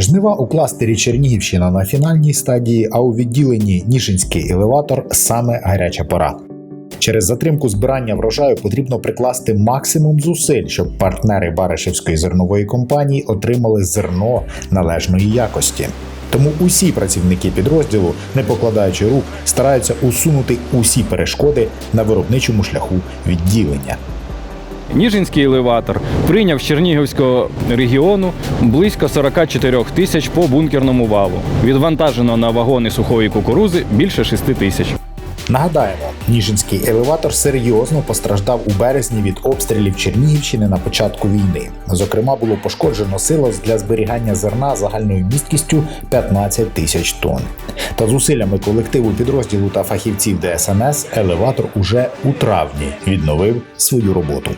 Жнива у кластері Чернігівщина на фінальній стадії, а у відділенні Ніжинський елеватор саме гаряча пора. Через затримку збирання врожаю потрібно прикласти максимум зусиль, щоб партнери Баришівської зернової компанії отримали зерно належної якості. Тому усі працівники підрозділу, не покладаючи рук, стараються усунути усі перешкоди на виробничому шляху відділення. Ніжинський елеватор прийняв з Чернігівського регіону близько 44 тисяч по бункерному валу. Відвантажено на вагони сухої кукурузи більше 6 тисяч. Нагадаємо, Ніжинський елеватор серйозно постраждав у березні від обстрілів Чернігівщини на початку війни. Зокрема, було пошкоджено силос для зберігання зерна загальною місткістю 15 тисяч тонн. Та зусиллями колективу підрозділу та фахівців ДСНС елеватор уже у травні відновив свою роботу.